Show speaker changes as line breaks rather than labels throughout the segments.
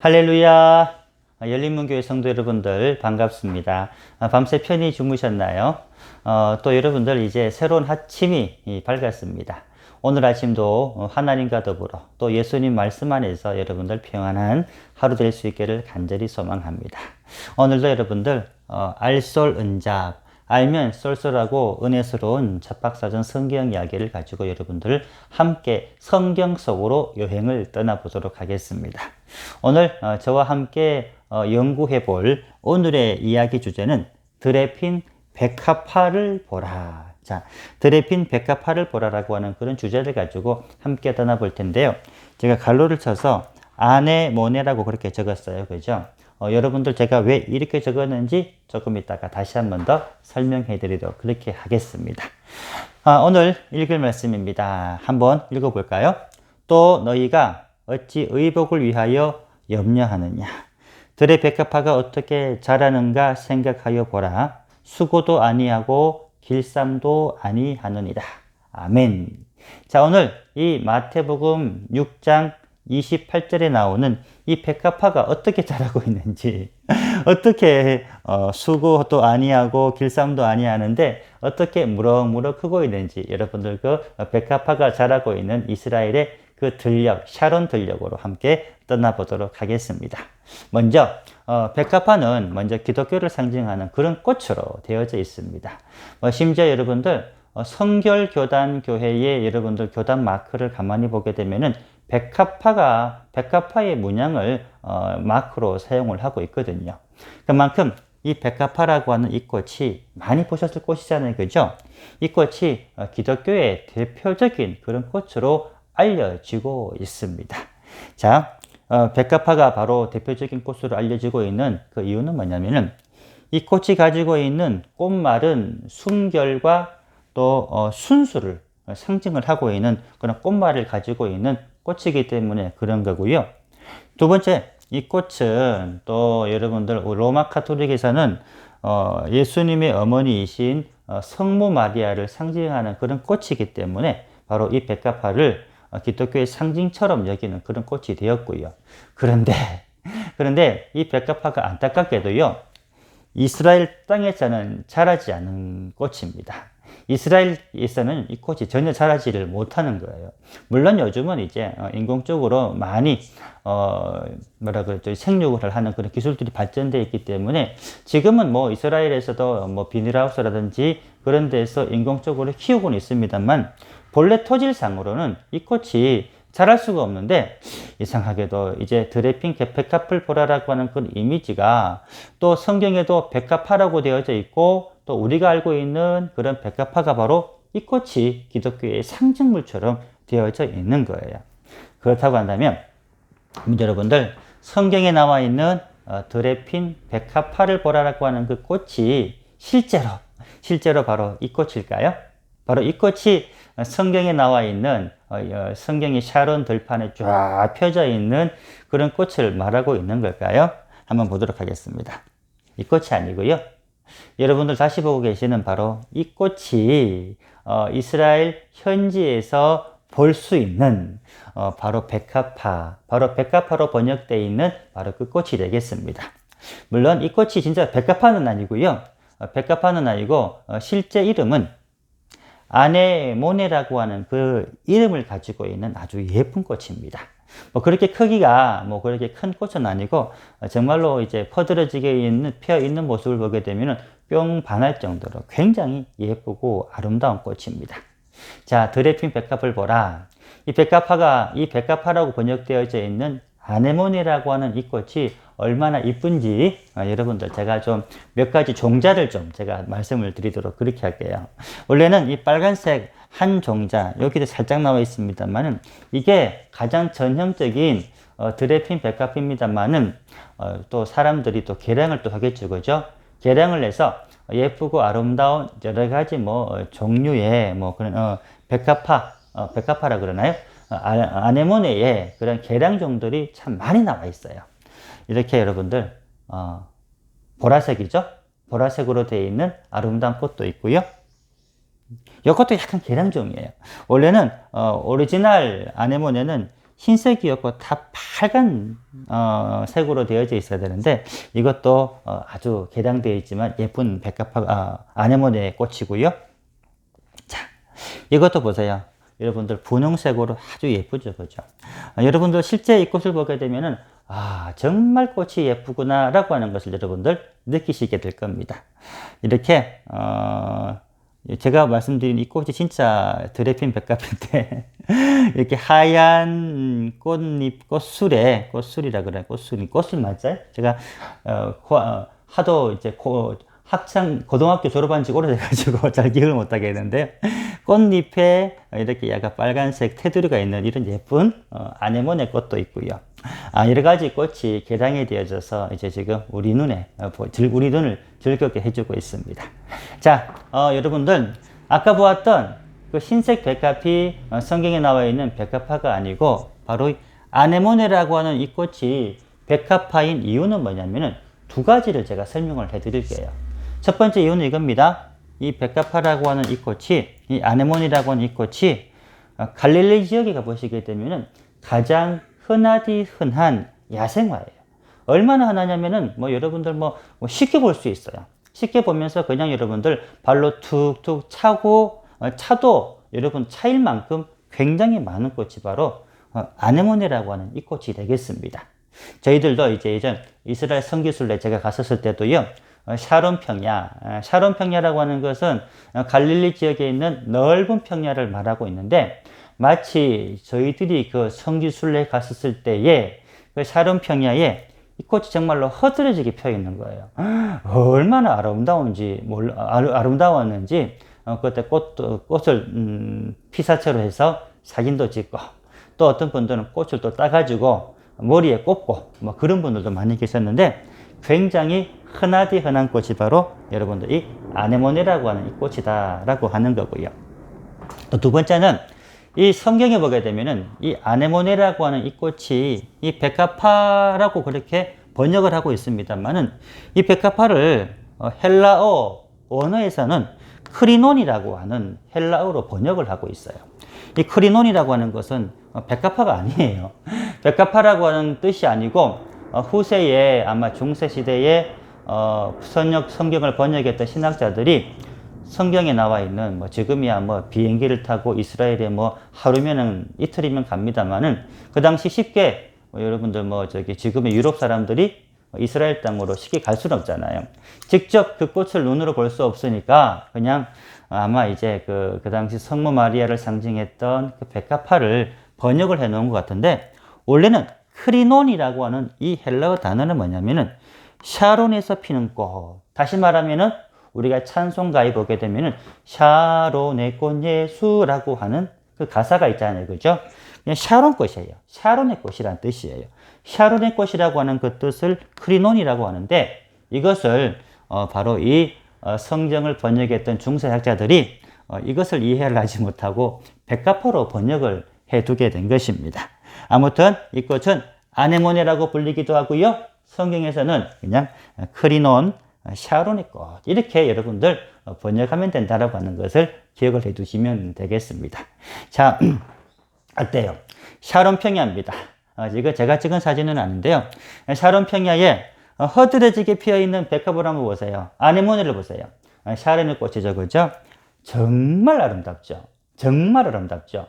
할렐루야! 아, 열린문교회 성도 여러분들 반갑습니다. 아, 밤새 편히 주무셨나요? 어, 또 여러분들 이제 새로운 아침이 이, 밝았습니다. 오늘 아침도 어, 하나님과 더불어 또 예수님 말씀 안에서 여러분들 평안한 하루 될 수 있기를 간절히 소망합니다. 오늘도 여러분들 어, 알솔 은잡 알면 쏠쏠하고 은혜스러운 잡박사전 성경 이야기를 가지고 여러분들 함께 성경 속으로 여행을 떠나보도록 하겠습니다. 오늘 어, 저와 함께 어, 연구해 볼 오늘의 이야기 주제는 드레핀 백합화를 보라. 자, 드레핀 백합화를 보라라고 하는 그런 주제를 가지고 함께 떠나볼 텐데요. 제가 갈로를 쳐서 아네모네라고 그렇게 적었어요. 그죠? 어, 여러분들 제가 왜 이렇게 적었는지 조금 이따가 다시 한 번 더 설명해 드리도록 그렇게 하겠습니다. 아, 오늘 읽을 말씀입니다. 한번 읽어볼까요? 또 너희가 어찌 의복을 위하여 염려하느냐? 들의 백합화가 어떻게 자라는가 생각하여 보라. 수고도 아니하고 길쌈도 아니하느니라. 아멘. 자, 오늘 이 마태복음 6장 28절에 나오는 이 백합화가 어떻게 자라고 있는지, 어떻게 어, 수고도 아니하고 길쌈도 아니하는데 어떻게 무럭무럭 크고 있는지 여러분들 그 백합화가 자라고 있는 이스라엘의 그 들녘, 샤론 들녘으로 함께 떠나보도록 하겠습니다. 먼저 어, 백합화는 먼저 기독교를 상징하는 그런 꽃으로 되어져 있습니다. 어, 심지어 여러분들 어, 성결 교단 교회의 여러분들 교단 마크를 가만히 보게 되면은 백합화가 백합화의 문양을 어, 마크로 사용을 하고 있거든요. 그만큼 이 백합화라고 하는 이 꽃이 많이 보셨을 꽃이잖아요, 그죠? 이 꽃이 어, 기독교의 대표적인 그런 꽃으로 알려지고 있습니다. 자, 어, 백합화가 바로 대표적인 꽃으로 알려지고 있는 그 이유는 뭐냐면은 이 꽃이 가지고 있는 꽃말은 순결과 또 어, 순수를 상징을 하고 있는 그런 꽃말을 가지고 있는 꽃이기 때문에 그런 거고요. 두 번째, 이 꽃은 또 여러분들 로마 카톨릭에서는 어, 예수님의 어머니이신 어, 성모 마리아를 상징하는 그런 꽃이기 때문에 바로 이 백합화를 어, 기독교의 상징처럼 여기는 그런 꽃이 되었고요. 그런데 그런데 이 백합화가 안타깝게도요. 이스라엘 땅에서는 자라지 않은 꽃입니다. 이스라엘에서는 이 꽃이 전혀 자라지를 못하는 거예요. 물론 요즘은 이제 어, 인공적으로 많이 어 뭐라 그러죠 생육을 하는 그런 기술들이 발전되어 있기 때문에 지금은 뭐 이스라엘에서도 뭐 비닐하우스라든지 그런 데서 인공적으로 키우고는 있습니다만 본래 토질상으로는 이 꽃이 자랄 수가 없는데 이상하게도 이제 드레핑 백합을 보라라고 하는 그런 이미지가 또 성경에도 백합화라고 되어져 있고 또 우리가 알고 있는 그런 백합화가 바로 이 꽃이 기독교의 상징물처럼 되어져 있는 거예요. 그렇다고 한다면 여러분들 성경에 나와 있는 어, 드레핀 백합화를 보라라고 하는 그 꽃이 실제로 실제로 바로 이 꽃일까요? 바로 이 꽃이 성경에 나와 있는 어, 성경이 샤론 들판에 쫙 펴져 있는 그런 꽃을 말하고 있는 걸까요? 한번 보도록 하겠습니다. 이 꽃이 아니고요. 여러분들 다시 보고 계시는 바로 이 꽃이 어, 이스라엘 현지에서 볼 수 있는 어, 바로 백합화, 바로 백합화로 번역되어 있는 바로 그 꽃이 되겠습니다. 물론 이 꽃이 진짜 백합화는 아니고요. 어, 백합화는 아니고 어, 실제 이름은 아네모네라고 하는 그 이름을 가지고 있는 아주 예쁜 꽃입니다. 뭐 그렇게 크기가 뭐 그렇게 큰 꽃은 아니고 정말로 이제 퍼들어지게 있는 펴 있는 모습을 보게 되면은 뿅 반할 정도로 굉장히 예쁘고 아름다운 꽃입니다. 자, 드레핀 백합을 보라. 이 백합화가 이 백합화라고 번역되어져 있는 아네모네라고 하는 이 꽃이 얼마나 이쁜지 어, 여러분들 제가 좀 몇 가지 종자를 좀 제가 말씀을 드리도록 그렇게 할게요. 원래는 이 빨간색 한 종자 여기도 살짝 나와 있습니다만은 이게 가장 전형적인 어, 드레핀 백합입니다만은 어, 또 사람들이 또 개량을 또 하겠죠, 그죠? 개량을 해서 예쁘고 아름다운 여러 가지 뭐 어, 종류의 뭐 그런 어, 백합화, 어, 백합화라 그러나요? 어, 아, 아네모네의 그런 개량종들이 참 많이 나와 있어요. 이렇게 여러분들 어, 보라색이죠? 보라색으로 되어 있는 아름다운 꽃도 있고요. 이것도 약간 계량종이에요. 원래는 어, 오리지널 아네모네는 흰색이었고 다 빨간 어, 색으로 되어져 있어야 되는데 이것도 어, 아주 개량되어 있지만 예쁜 백합화 아, 아네모네 꽃이고요. 자, 이것도 보세요. 여러분들 분홍색으로 아주 예쁘죠, 그죠? 아, 여러분들 실제 이 꽃을 보게 되면은 아 정말 꽃이 예쁘구나 라고 하는 것을 여러분들 느끼시게 될 겁니다. 이렇게 어, 제가 말씀드린 이 꽃이 진짜 드레핀 백합인데 이렇게 하얀 꽃잎 꽃술에 꽃술이라 그래 꽃술이 꽃술 맞죠? 제가 어, 고, 어, 하도 이제 고, 학창 고등학교 졸업한 지 오래돼가지고 잘 기억을 못하게 했는데 꽃잎에 이렇게 약간 빨간색 테두리가 있는 이런 예쁜 어, 아네모네 꽃도 있고요. 아, 여러 가지 꽃이 개량이 되어져서 이제 지금 우리 눈에 어, 우리 눈을 즐겁게 해주고 있습니다. 자, 어, 여러분들 아까 보았던 그 흰색 백합이 어, 성경에 나와 있는 백합화가 아니고 바로 아네모네라고 하는 이 꽃이 백합화인 이유는 뭐냐면은 두 가지를 제가 설명을 해드릴게요. 첫 번째 이유는 이겁니다. 이 백합화라고 하는 이 꽃이, 이 아네몬이라고 하는 이 꽃이 어, 갈릴리 지역에 가보시게 되면은 가장 흔하디 흔한 야생화예요. 얼마나 흔하냐면은 뭐 여러분들 뭐, 뭐 쉽게 볼 수 있어요. 쉽게 보면서 그냥 여러분들 발로 툭툭 차고 어, 차도 여러분 차일 만큼 굉장히 많은 꽃이 바로 어, 아네모네라고 하는 이 꽃이 되겠습니다. 저희들도 이제 예전 이스라엘 성기순례 제가 갔었을 때도요. 어, 샤론 평야, 어, 샤론 평야라고 하는 것은 어, 갈릴리 지역에 있는 넓은 평야를 말하고 있는데 마치 저희들이 그 성지순례 갔었을 때에 그 샤론 평야에 이 꽃이 정말로 허드레지게 펴 있는 거예요. 얼마나 아름다운지 몰라, 아름다웠는지 그때 꽃 꽃을 음, 피사체로 해서 사진도 찍고 또 어떤 분들은 꽃을 또 따가지고 머리에 꽂고 뭐 그런 분들도 많이 계셨는데 굉장히 흔하디 흔한 꽃이 바로 여러분들 이 아네모네라고 하는 이 꽃이다라고 하는 거고요. 또 두 번째는 이 성경에 보게 되면은 이 아네모네라고 하는 이 꽃이 이 백합화라고 그렇게 번역을 하고 있습니다만은 이 백합화를 어, 헬라어 원어에서는 크리논이라고 하는 헬라어로 번역을 하고 있어요. 이 크리논이라고 하는 것은 어, 백합화가 아니에요. 백합화라고 하는 뜻이 아니고 어, 후세에 아마 중세 시대에 어, 선역 성경을 번역했던 신학자들이 성경에 나와 있는 뭐 지금이야 뭐 비행기를 타고 이스라엘에 뭐 하루면은 이틀이면 갑니다만은 그 당시 쉽게 뭐 여러분들 뭐 저기 지금의 유럽 사람들이 이스라엘 땅으로 쉽게 갈 수는 없잖아요. 직접 그 꽃을 눈으로 볼 수 없으니까 그냥 아마 이제 그, 그 당시 성모 마리아를 상징했던 그 백합화를 번역을 해 놓은 것 같은데 원래는 크리논이라고 하는 이 헬라어 단어는 뭐냐면은 샤론에서 피는 꽃. 다시 말하면은 우리가 찬송가에 보게 되면은 샤론의 꽃 예수라고 하는 그 가사가 있잖아요. 그죠? 그냥 샤론 꽃이에요. 샤론의 꽃이란 뜻이에요. 샤론의 꽃이라고 하는 그 뜻을 크리논이라고 하는데 이것을 어, 바로 이 어, 성경을 번역했던 중세학자들이 어, 이것을 이해를 하지 못하고 백가포로 번역을 해두게 된 것입니다. 아무튼 이 꽃은 아네모네라고 불리기도 하고요. 성경에서는 그냥 크리논, 샤론의 꽃 이렇게 여러분들 번역하면 된다라고 하는 것을 기억을 해 두시면 되겠습니다. 자, 어때요? 샤론 평야입니다. 어, 이거 제가 찍은 사진은 아닌데요. 샤론 평야에 허드레지게 피어 있는 백합을 한번 보세요. 아네모네를 보세요. 샤론의 꽃이죠, 그죠? 정말 아름답죠. 정말 아름답죠.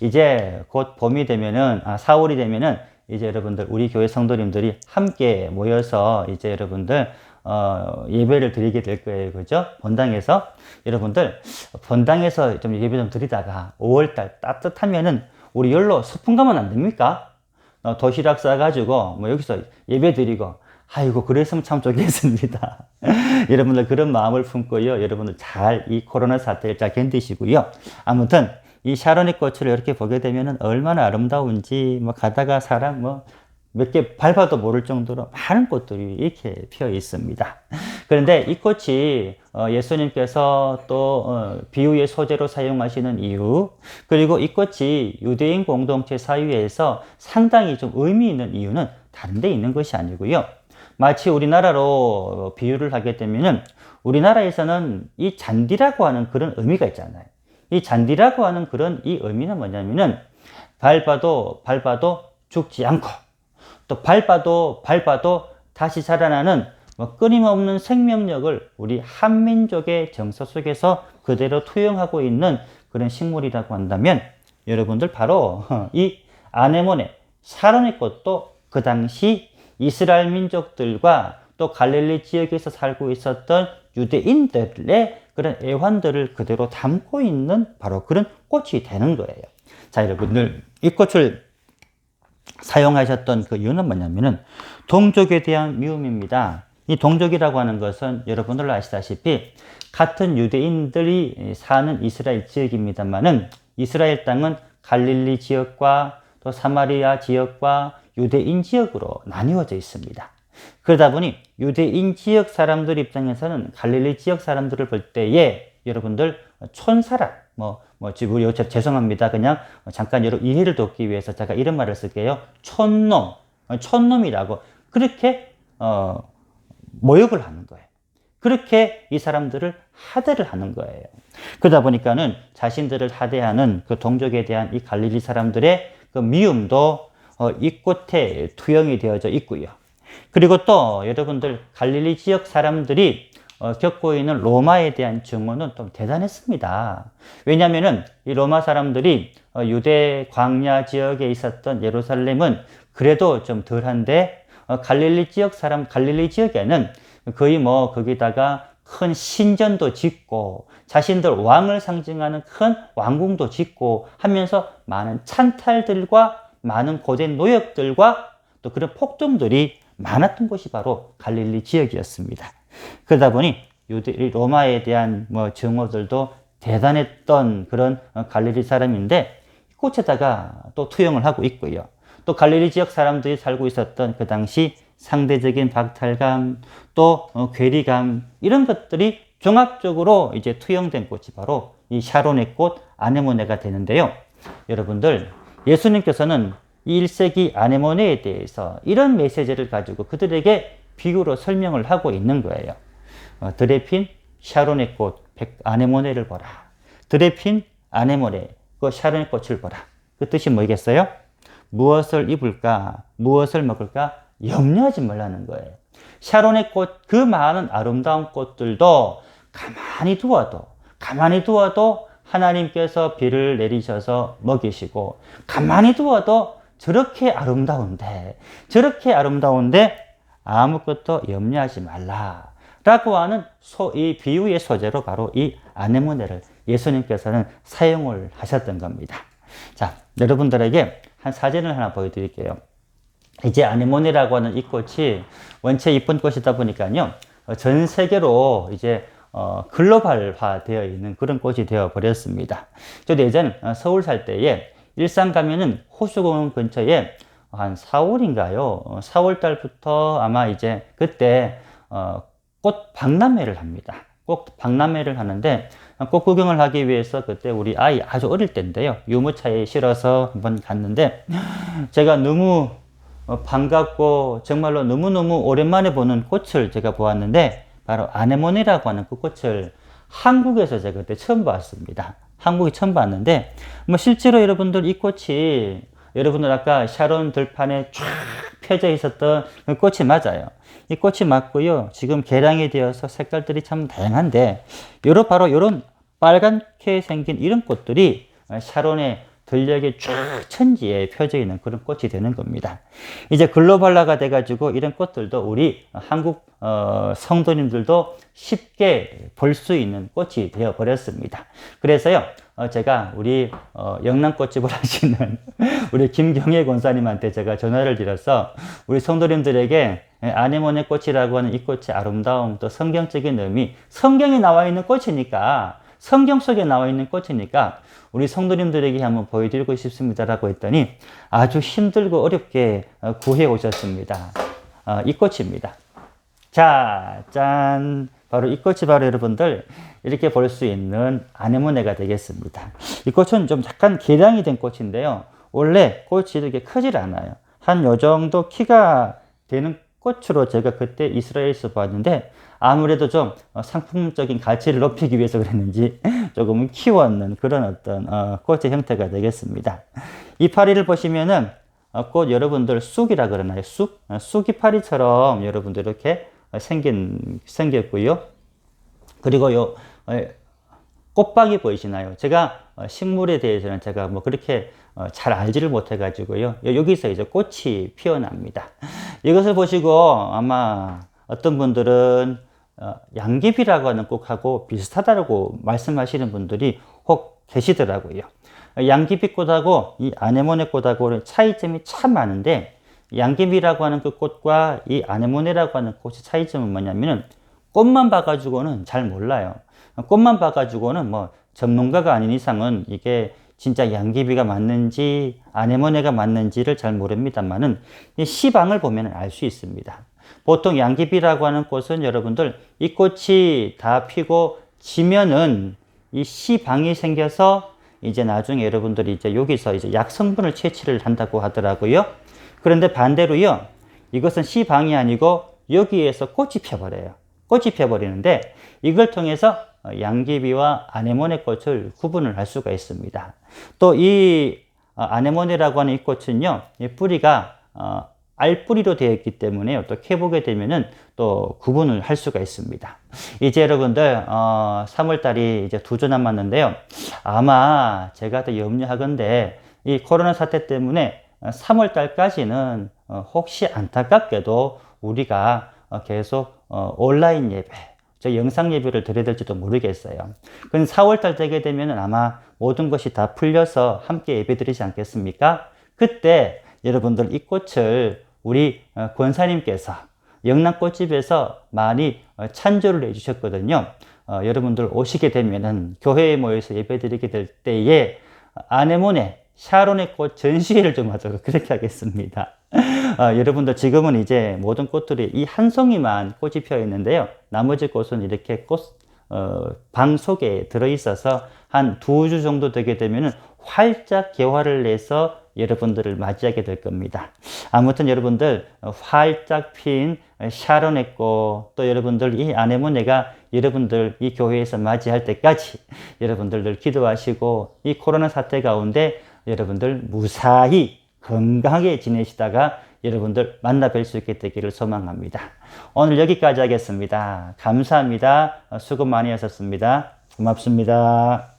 이제 곧 봄이 되면은, 아, 4월이 되면은, 이제 여러분들, 우리 교회 성도님들이 함께 모여서 이제 여러분들, 어, 예배를 드리게 될 거예요. 그죠? 본당에서. 여러분들, 본당에서 좀 예배 좀 드리다가 5월달 따뜻하면은 우리 열로 소풍 가면 안 됩니까? 어, 도시락 싸가지고 뭐 여기서 예배 드리고 아이고 그랬으면 참 좋겠습니다. 여러분들 그런 마음을 품고요. 여러분들 잘 이 코로나 사태를 잘 견디시고요. 아무튼 이 샤론의 꽃을 이렇게 보게 되면 얼마나 아름다운지 뭐 가다가 사람 뭐 몇 개 밟아도 모를 정도로 많은 꽃들이 이렇게 피어 있습니다. 그런데 이 꽃이 어, 예수님께서 또 어, 비유의 소재로 사용하시는 이유 그리고 이 꽃이 유대인 공동체 사이에서 상당히 좀 의미 있는 이유는 다른 데 있는 것이 아니고요. 마치 우리나라로 비유를 하게 되면은 우리나라에서는 이 잔디라고 하는 그런 의미가 있잖아요. 이 잔디라고 하는 그런 이 의미는 뭐냐면은 밟아도 밟아도 죽지 않고 또 밟아도 밟아도 다시 자라나는 뭐 끊임없는 생명력을 우리 한민족의 정서 속에서 그대로 투영하고 있는 그런 식물이라고 한다면 여러분들 바로 이 아네모네 샤론의 꽃도 그 당시 이스라엘 민족들과 또 갈릴리 지역에서 살고 있었던 유대인들의 그런 애환들을 그대로 담고 있는 바로 그런 꽃이 되는 거예요. 자, 여러분들 이 꽃을 사용하셨던 그 이유는 뭐냐면은 동족에 대한 미움입니다. 이 동족이라고 하는 것은 여러분들 아시다시피 같은 유대인들이 사는 이스라엘 지역입니다만은 이스라엘 땅은 갈릴리 지역과 또 사마리아 지역과 유대인 지역으로 나뉘어져 있습니다. 그러다 보니 유대인 지역 사람들 입장에서는 갈릴리 지역 사람들을 볼 때에 여러분들 촌사람 뭐, 뭐, 우리 죄송합니다. 그냥 잠깐 여러분 이해를 돕기 위해서 제가 이런 말을 쓸게요. 촌놈, 촌놈이라고 그렇게 어, 모욕을 하는 거예요. 그렇게 이 사람들을 하대를 하는 거예요. 그러다 보니까는 자신들을 하대하는 그 동족에 대한 이 갈릴리 사람들의 그 미움도 어, 이 꽃에 투영이 되어져 있고요. 그리고 또 여러분들 갈릴리 지역 사람들이 어, 겪고 있는 로마에 대한 증오는 좀 대단했습니다. 왜냐하면은 이 로마 사람들이 어, 유대 광야 지역에 있었던 예루살렘은 그래도 좀 덜한데 어, 갈릴리 지역 사람 갈릴리 지역에는 거의 뭐 거기다가 큰 신전도 짓고 자신들 왕을 상징하는 큰 왕궁도 짓고 하면서 많은 찬탈들과 많은 고된 노역들과 또 그런 폭동들이 많았던 곳이 바로 갈릴리 지역이었습니다. 그러다 보니 유대 로마에 대한 뭐 증오들도 대단했던 그런 갈릴리 사람인데 꽃에다가 또 투영을 하고 있고요. 또 갈릴리 지역 사람들이 살고 있었던 그 당시 상대적인 박탈감, 또 어, 괴리감 이런 것들이 종합적으로 이제 투영된 꽃이 바로 이 샤론의 꽃 아네모네가 되는데요. 여러분들 예수님께서는 1세기 아네모네에 대해서 이런 메시지를 가지고 그들에게 비유로 설명을 하고 있는 거예요. 어, 드레핀 샤론의 꽃 아네모네를 보라. 드레핀 아네모네 그 샤론의 꽃을 보라. 그 뜻이 뭐겠어요? 무엇을 입을까? 무엇을 먹을까? 염려하지 말라는 거예요. 샤론의 꽃, 그 많은 아름다운 꽃들도 가만히 두어도, 가만히 두어도 하나님께서 비를 내리셔서 먹이시고, 가만히 두어도 저렇게 아름다운데, 저렇게 아름다운데 아무것도 염려하지 말라. 라고 하는 소, 이 비유의 소재로 바로 이 아네모네를 예수님께서는 사용을 하셨던 겁니다. 자, 여러분들에게 한 사진을 하나 보여드릴게요. 이제 아네모네라고 하는 이 꽃이 원체 이쁜 꽃이다 보니까요. 어, 전 세계로 이제 어, 글로벌화 되어 있는 그런 꽃이 되어 버렸습니다. 저도 예전 어, 서울 살 때에 일산 가면은 호수공원 근처에 한 4월인가요? 4월 달부터 아마 이제 그때 어, 꽃 박람회를 합니다. 꽃 박람회를 하는데 꽃 구경을 하기 위해서 그때 우리 아이 아주 어릴 때인데요. 유모차에 실어서 한번 갔는데 제가 너무 어, 반갑고 정말로 너무너무 오랜만에 보는 꽃을 제가 보았는데 바로 아네모네라고 하는 그 꽃을 한국에서 제가 그때 처음 봤습니다. 한국에 처음 봤는데 뭐 실제로 여러분들 이 꽃이 여러분들 아까 샤론 들판에 쫙 펴져 있었던 그 꽃이 맞아요. 이 꽃이 맞고요. 지금 개량이 되어서 색깔들이 참 다양한데 요런 바로 요런 빨갛게 생긴 이런 꽃들이 샤론의 전력이 쭉 천지에 펴져 있는 그런 꽃이 되는 겁니다. 이제 글로벌화가 돼가지고 이런 꽃들도 우리 한국 어, 성도님들도 쉽게 볼 수 있는 꽃이 되어 버렸습니다. 그래서요, 어, 제가 우리 어, 영남꽃집을 하시는 우리 김경혜 권사님한테 제가 전화를 드려서 우리 성도님들에게 아네모네 꽃이라고 하는 이 꽃의 아름다움 또 성경적인 의미, 성경에 나와 있는 꽃이니까 성경 속에 나와 있는 꽃이니까 우리 성도님들에게 한번 보여드리고 싶습니다라고 했더니 아주 힘들고 어렵게 어, 구해 오셨습니다. 어, 이 꽃입니다. 자, 짠. 바로 이 꽃이 바로 여러분들 이렇게 볼 수 있는 아네모네가 되겠습니다. 이 꽃은 좀 약간 개량이 된 꽃인데요. 원래 꽃이 이렇게 크질 않아요. 한 요 정도 키가 되는 꽃으로 제가 그때 이스라엘에서 봤는데 아무래도 좀 어, 상품적인 가치를 높이기 위해서 그랬는지 조금 키웠는 그런 어떤 어, 꽃의 형태가 되겠습니다. 이파리를 보시면은 어, 꽃 여러분들 쑥이라 그러나요? 쑥? 어, 쑥이파리처럼 여러분들 이렇게 생긴 생겼고요. 그리고 요 어, 꽃박이 보이시나요? 제가 어, 식물에 대해서는 제가 뭐 그렇게 어, 잘 알지를 못해 가지고요. 여기서 이제 꽃이 피어납니다. 이것을 보시고 아마 어떤 분들은 어, 양귀비라고 하는 꽃하고 비슷하다고 말씀하시는 분들이 혹 계시더라고요. 양귀비꽃하고 이 아네모네 꽃하고는 차이점이 참 많은데 양귀비라고 하는 그 꽃과 이 아네모네라고 하는 꽃의 차이점은 뭐냐면은 꽃만 봐가지고는 잘 몰라요. 꽃만 봐가지고는 뭐 전문가가 아닌 이상은 이게 진짜 양귀비가 맞는지 아네모네가 맞는지를 잘 모릅니다만은 이 시방을 보면 알 수 있습니다. 보통 양귀비라고 하는 꽃은 여러분들 이 꽃이 다 피고 지면은 이 시방이 생겨서 이제 나중에 여러분들이 이제 여기서 이제 약 성분을 채취를 한다고 하더라고요. 그런데 반대로요. 이것은 시방이 아니고 여기에서 꽃이 펴버려요. 꽃이 펴버리는데 이걸 통해서 양귀비와 아네모네 꽃을 구분을 할 수가 있습니다. 또 이 아네모네라고 하는 이 꽃은요, 이 뿌리가 어, 알뿌리로 되어 있기 때문에 또 캐보게 되면은 또 구분을 할 수가 있습니다. 이제 여러분들 어, 3월달이 이제 두 주 남았는데요. 아마 제가 더 염려하건데 이 코로나 사태 때문에 3월달까지는 어, 혹시 안타깝게도 우리가 어, 계속 어, 온라인 예배, 저 영상 예배를 드려야 될지도 모르겠어요. 그건 4월달 되게 되면 아마 모든 것이 다 풀려서 함께 예배 드리지 않겠습니까? 그때 여러분들 이 꽃을 우리 어, 권사님께서 영남 꽃집에서 많이 어, 찬조를 해주셨거든요. 어, 여러분들 오시게 되면은 교회에 모여서 예배드리게 될 때에 아네모네 샤론의 꽃 전시회를 좀 하도록 그렇게 하겠습니다. 어, 여러분들 지금은 이제 모든 꽃들이 이 한 송이만 꽃이 피어 있는데요. 나머지 꽃은 이렇게 꽃, 어, 방 속에 들어 있어서 한 두 주 정도 되게 되면은 활짝 개화를 내서 여러분들을 맞이하게 될 겁니다. 아무튼 여러분들 활짝 핀 샤론의 꽃, 또 여러분들 이 아네모네가 여러분들 이 교회에서 맞이할 때까지 여러분들 늘 기도하시고 이 코로나 사태 가운데 여러분들 무사히 건강하게 지내시다가 여러분들 만나 뵐 수 있게 되기를 소망합니다. 오늘 여기까지 하겠습니다. 감사합니다. 수고 많이 하셨습니다. 고맙습니다.